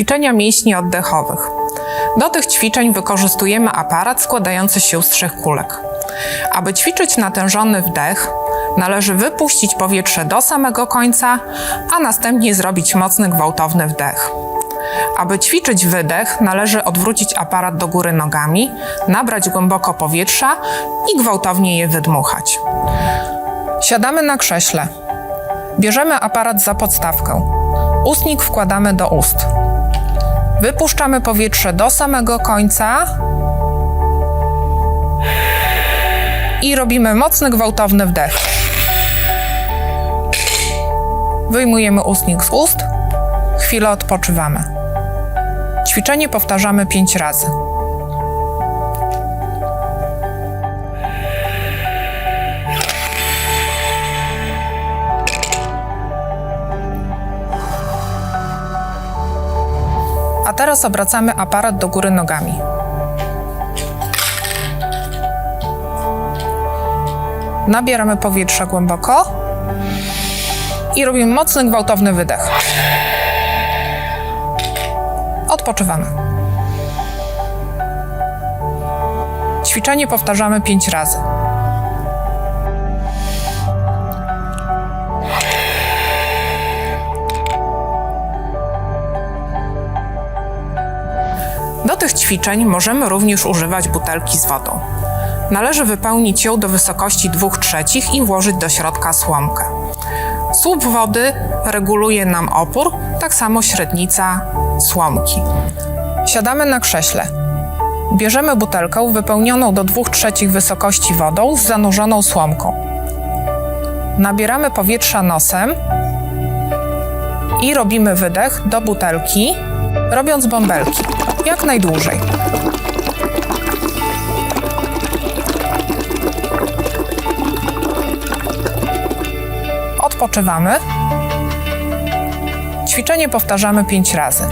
Ćwiczenia mięśni oddechowych. Do tych ćwiczeń wykorzystujemy aparat składający się z trzech kulek. Aby ćwiczyć natężony wdech, należy wypuścić powietrze do samego końca, a następnie zrobić mocny, gwałtowny wdech. Aby ćwiczyć wydech, należy odwrócić aparat do góry nogami, nabrać głęboko powietrza i gwałtownie je wydmuchać. Siadamy na krześle. Bierzemy aparat za podstawkę. Ustnik wkładamy do ust. Wypuszczamy powietrze do samego końca i robimy mocny, gwałtowny wdech. Wyjmujemy ustnik z ust, chwilę odpoczywamy. Ćwiczenie powtarzamy 5 razy. A teraz obracamy aparat do góry nogami. Nabieramy powietrza głęboko i robimy mocny, gwałtowny wydech. Odpoczywamy. Ćwiczenie powtarzamy 5 razy. Do tych ćwiczeń możemy również używać butelki z wodą. Należy wypełnić ją do wysokości 2 trzecich i włożyć do środka słomkę. Słup wody reguluje nam opór, tak samo średnica słomki. Siadamy na krześle. Bierzemy butelkę wypełnioną do 2 trzecich wysokości wodą z zanurzoną słomką. Nabieramy powietrza nosem i robimy wydech do butelki, robiąc bąbelki jak najdłużej. Odpoczywamy. Ćwiczenie powtarzamy 5 razy.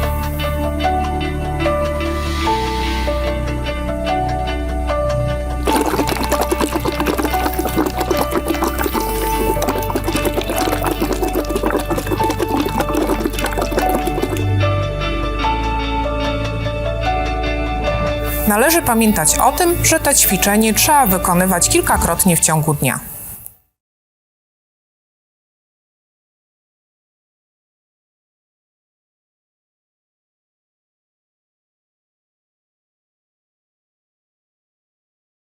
Należy pamiętać o tym, że to ćwiczenie trzeba wykonywać kilkakrotnie w ciągu dnia.